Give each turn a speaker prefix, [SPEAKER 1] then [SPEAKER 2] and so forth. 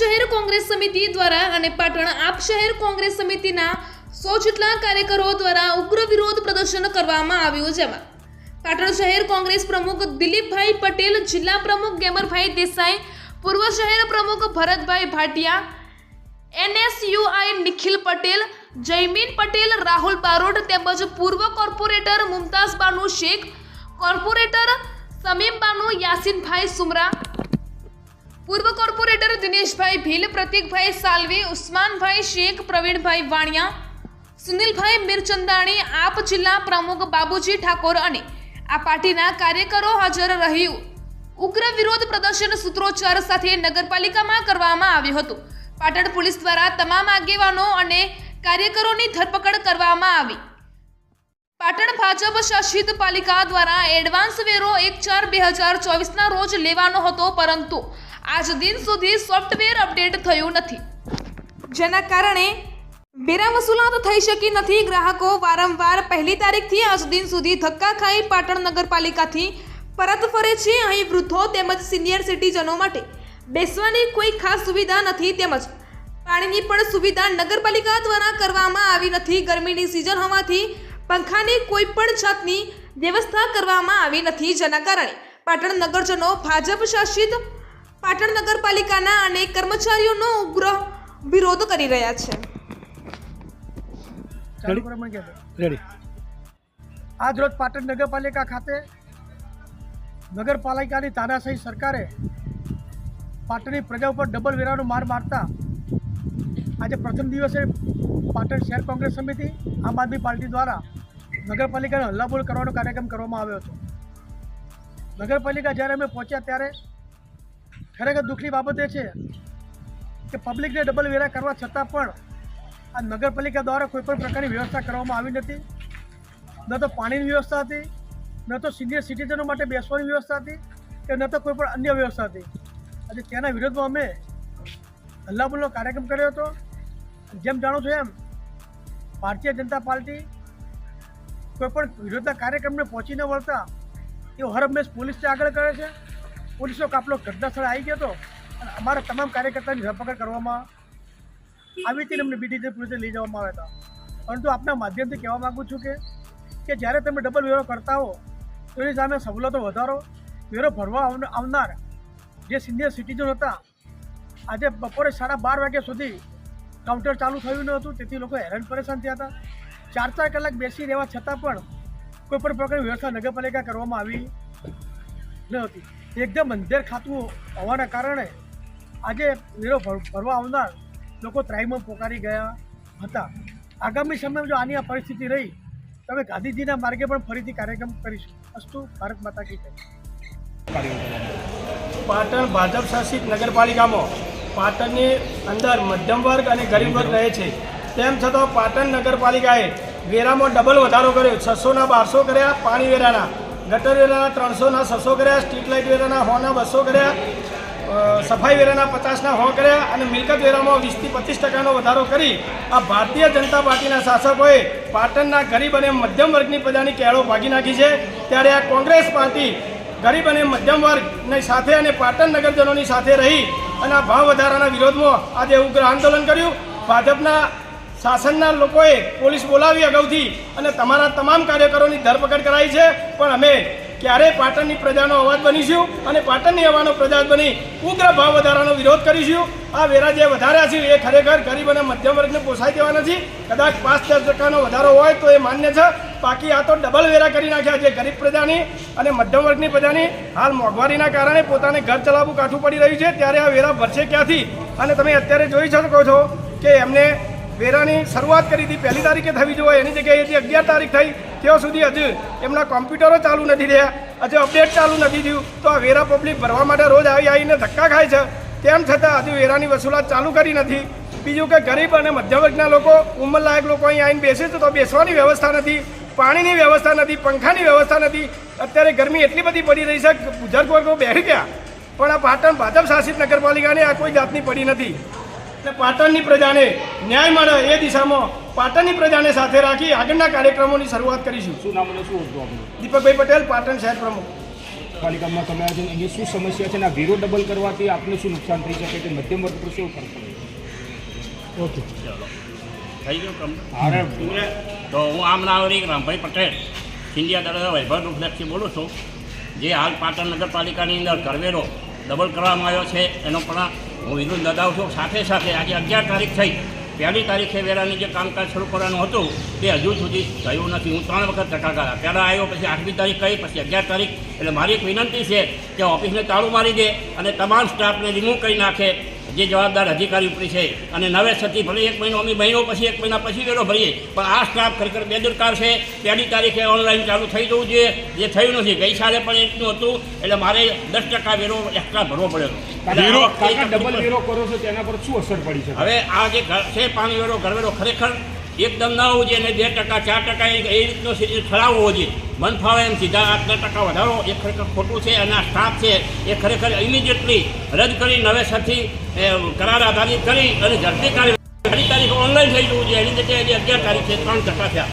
[SPEAKER 1] શહેર કોંગ્રેસ સમિતિ દ્વારા અને પાટણ આપ શહેર કોંગ્રેસ સમિતિના સો જેટલા કાર્યકરો દ્વારા ઉગ્ર વિરોધ પ્રદર્શન કરવામાં આવ્યું જેમાં પાટણ શહેર કોંગ્રેસ પ્રમુખ દિલીપભાઈ પટેલ, જિલ્લા પ્રમુખ ગેમરભાઈ દેસાઈ, પૂર્વ શહેર પ્રમુખ ભરતભાઈ ભાટિયા, એનએસયુઆઈ નિખિલ પટેલ, જયમીન પટેલ, રાહુલ બારોટ તેમજ પૂર્વ કોર્પોરેટર મુમતાઝ બાનુ શેખ, કોર્પોરેટર સમીમ બાનુ, યાસીનભાઈ સુમરા પૂર્વ કોર્પોરેટર દિનેશભાઈ ભીલ, પ્રતિકભાઈ સાલવી, ઉસ્માનભાઈ શેખ, પ્રવીણભાઈ વાણિયા, સુનિલભાઈ મીરચંદાણી, આપ જિલ્લા પ્રમુખ બાબુજી ઠાકોર અને આ પાર્ટીના કાર્યકરો હાજર રહ્યું. ઉગ્ર વિરોધ પ્રદર્શન સૂત્રોચ્ચાર સાથે નગરપાલિકામાં કરવામાં આવ્યું હતું. પાટણ પોલીસ દ્વારા તમામ આગેવાનો અને કાર્યકરોની ધરપકડ કરવામાં આવી. પાટણ ભાજપ શાસિત પાલિકા દ્વારા એડવાન્સ વેરો એક ચાર બે હજાર ચોવીસના રોજ લેવાનો હતો, પરંતુ આજ દિન સુધી સોફ્ટવેર અપડેટ થયું નથી. જેના કારણે વેરા વસૂલાત થઈ શકી નથી. ગ્રાહકો વારંવાર પહેલી તારીખથી આજ દિન સુધી ધક્કા ખાઈ પાટણ નગરપાલિકાથી પરત ફરે છે અહીં વૃદ્ધો તેમજ સિનિયર સિટીઝનો માટે. બેસવાની કોઈ ખાસ સુવિધા નથી તેમજ પાણીની પણ સુવિધા નગરપાલિકા દ્વારા કરવામાં આવી નથી. ગરમીની સિઝન હોવાથી પંખાની કોઈ પણ જાતની વ્યવસ્થા કરવામાં આવી નથી. જેના કારણે પાટણ નગરજનો ભાજપ શાસિત પાટણ નગરપાલિકાના અનેક કર્મચારીઓનો ઉગ્ર વિરોધ કરી રહ્યા છે.
[SPEAKER 2] આજ રોજ પાટણ નગરપાલિકા ખાતે નગરપાલિકાની તાનાશાહી સરકારે પાટણની પ્રજા ઉપર ડબલ વેરાનો માર મારતા આજે પ્રથમ દિવસે પાટણ શહેર કોંગ્રેસ સમિતિ, આમ આદમી પાર્ટી દ્વારા નગરપાલિકાને હલ્લાબોલ કરવાનો કાર્યક્રમ કરવામાં આવ્યો હતો. નગરપાલિકા જ્યારે અમે પહોંચ્યા ત્યારે ખરેખર દુઃખની બાબત એ છે કે પબ્લિકને ડબલ વેરા કરવા છતાં પણ આ નગરપાલિકા દ્વારા કોઈપણ પ્રકારની વ્યવસ્થા કરવામાં આવી નથી. ન તો પાણીની વ્યવસ્થા હતી, ન તો સિનિયર સિટીઝનો માટે બેસવાની વ્યવસ્થા હતી કે ન તો કોઈપણ અન્ય વ્યવસ્થા હતી. આજે તેના વિરોધમાં અમે હલ્લાબોલનો કાર્યક્રમ કર્યો હતો. જેમ જાણો છો એમ, ભારતીય જનતા પાર્ટી કોઈપણ વિરોધના કાર્યક્રમને પહોંચી ન વળતા એવો હર હંમેશ પોલીસને આગળ કરે છે. પોલીસનો કાફલો ઘટના આવી ગયો હતો. અને અમારા તમામ કાર્યકર્તાની ધરપકડ કરવામાં આવી હતી અમને બીટીસી પોલીસે લઈ જવામાં આવ્યા હતા. પરંતુ આપના માધ્યમથી કહેવા માગું છું કે કે જ્યારે તમે ડબલ વેરો કરતા હો તો એની સામે સવલતો વધારો, વેરો ભરવા આવનાર જે સિનિયર સિટીઝન હતા, આજે બપોરે સાડા બાર વાગ્યા સુધી કાઉન્ટર ચાલુ થયું ન હતું. તેથી લોકો હેરાન પરેશાન થયા હતા. ચાર ચાર કલાક બેસી રહેવા છતાં પણ કોઈ પણ પ્રકારની વ્યવસ્થા નગરપાલિકા કરવામાં આવી ન હતી. એકદમ અંધેર ખાતું હોવાના કારણે આજે મેળો ભર- ભરવા આવનાર લોકો ત્રાહીમાં પોકારી ગયા હતા. આગામી સમયમાં જો આની આ પરિસ્થિતિ રહી, તો અમે ગાંધીજીના માર્ગે પણ ફરીથી કાર્યક્રમ કરીશું. અસ્તુ ભારત માતા કી
[SPEAKER 3] પાટણ ભાજપ શાસિત નગરપાલિકામાં પાટણની અંદર મધ્યમ વર્ગ અને ગરીબ વર્ગ રહે છે. તેમ છતાં પાટણ નગરપાલિકાએ વેરામાં ડબલ વધારો કર્યો. છસોના બારસો કર્યા પાણી વેરાના. ગટર વેરાના ત્રણસોના છસો કર્યા સ્ટ્રીટ લાઇટ વેરાના હોના બસો કર્યા સફાઈ વેરાના પચાસના હો કર્યા અને મિલકત વેરામાં વીસથી પચીસ ટકાનો વધારો કરી આ ભારતીય જનતા પાર્ટીના શાસકોએ પાટણના ગરીબ અને મધ્યમ વર્ગની પ્રજાની કેળો ભાગી નાખી છે. ત્યારે આ કોંગ્રેસ પાર્ટી ગરીબ અને મધ્યમ વર્ગની સાથે અને પાટણ નગરજનોની સાથે રહી અને આ ભાવ વધારાના વિરોધમાં આજે ઉગ્ર આંદોલન કર્યું. ભાજપના શાસનના લોકોએ પોલીસ બોલાવી અગાઉથી અને તમારા તમામ કાર્યકરોની ધરપકડ કરાઈ છે. પણ અમે ક્યારેય પાટણની પ્રજાનો અવાજ બનીશું અને પાટણની હવાનો પ્રજા બની ઉગ્ર ભાવ વધારાનો વિરોધ કરીશું. આ વેરા જે વધાર્યા છે એ ખરેખર ગરીબ અને મધ્યમ વર્ગને પોસાય દેવા નથી કદાચ પાંચ દસ ટકાનો વધારો હોય તો એ માન્ય છે. બાકી આ તો ડબલ વેરા કરી નાખ્યા છે ગરીબ પ્રજાની અને મધ્યમ વર્ગની પ્રજાની. હાલ મોંઘવારીના કારણે પોતાને ઘર ચલાવવું કાઠું પડી રહ્યું છે. ત્યારે આ વેરા ભરશે ક્યાંથી? અને તમે અત્યારે જોઈ શકો છો કે એમને વેરાની શરૂઆત કરી હતી. પહેલી તારીખે થવી જોઈએ. એની જગ્યાએ હજી અગિયાર તારીખ થઈ. ત્યાં સુધી હજુ એમના કોમ્પ્યુટરો ચાલુ નથી રહ્યા. હજુ અપડેટ ચાલુ નથી થયું. તો આ વેરા પબ્લિક ભરવા માટે રોજ આવી આવીને ધક્કા ખાય છે. તેમ છતાં હજુ વેરાની વસૂલાત ચાલુ કરી નથી. બીજું કે ગરીબ અને મધ્યમ વર્ગના લોકો, ઉંમરલાયક લોકો અહીં આવીને બેસે છે તો બેસવાની વ્યવસ્થા નથી. પાણીની વ્યવસ્થા નથી. પંખાની વ્યવસ્થા નથી. અત્યારે ગરમી એટલી બધી પડી રહી છે બુઝુર્ગ વર્ગો બેસી ગયા. પણ આ પાટણ ભાજપ શાસિત નગરપાલિકાને આ કોઈ જાતની પડી નથી. અને પાટણની પ્રજાને ન્યાય મળે એ દિશામાં પાટણની પ્રજાને સાથે રાખી આગળના કાર્યક્રમોની શરૂઆત કરીશું.
[SPEAKER 4] શું નામ અને શું આપનો?
[SPEAKER 3] દીપકભાઈ પટેલ પાટણ શહેર પ્રમુખ.
[SPEAKER 4] પાલિકામાં તમે આજે અહીંયા શું સમસ્યા છે અને આ વેરો ડબલ કરવાથી આપને શું નુકસાન થઈ શકે છે? મધ્યમ વર્ગ પર શું ફરક પડે? ઓકે.
[SPEAKER 5] થઈ ગયું
[SPEAKER 4] હારે.
[SPEAKER 5] તો હું આમ નાગરિક રામભાઈ પટેલ. સિંધિયા દાદા વૈભવ રૂપલેખથી બોલું છું. જે હાલ પાટણ નગરપાલિકાની અંદર કરવેરો ડબલ કરવામાં આવ્યો છે. એનો પણ હું વિરોધ નોંધાવું છું. સાથે સાથે આજે અગિયાર તારીખ થઈ. પહેલી તારીખે વેરાની જે કામકાજ શરૂ કરવાનું હતું, તે હજુ સુધી થયું નથી. હું ત્રણ વખત કર્યા. પહેલાં આવ્યો, પછી આઠમી તારીખ કહી પછી અગિયાર તારીખ. એટલે મારી એક વિનંતી છે કે ઓફિસને તાળું મારી દે અને તમામ સ્ટાફને રિમૂવ કરી નાખે. જે જવાબદાર અધિકારી ઉપરી છે અને નવે સતી ભલે એક મહિનો અમે મહિનો પછી એક મહિના પછી વેરો ભરીએ પણ આ સ્ટાફ ખરેખર બેદરકાર છે. પહેલી તારીખે ઓનલાઈન ચાલુ થઈ જવું જોઈએ. જે થયું નથી ગઈ સાલે પણ એટલું હતું એટલે મારે દસ ટકા વેરો એક્સ્ટ્રા ભરવો પડ્યો.
[SPEAKER 4] ડબલ વેરો કરો છો તેના પર શું અસર પડી છે?
[SPEAKER 5] હવે આ જે ઘર છે પાણી વેરો ઘરવેરો ખરેખર એકદમ ના હોવું જોઈએ બે ટકા, ચાર ટકા એ રીતનો ઠરાવ હોવો જોઈએ. મન ફાવે એમ સીધા આટલા ટકા વધારો, એ ખરેખર ખોટું છે અને આ સ્ટાફ છે, એ ખરેખર ઇમિડિયેટલી રદ કરી, નવેસરથી કરાર આધારિત કરી અને ઝડપી કાર્ય તારીખ ઓનલાઈન થઈ જવું જોઈએ. એની જગ્યાએ અગિયાર તારીખે ત્રણ ટકા થયા.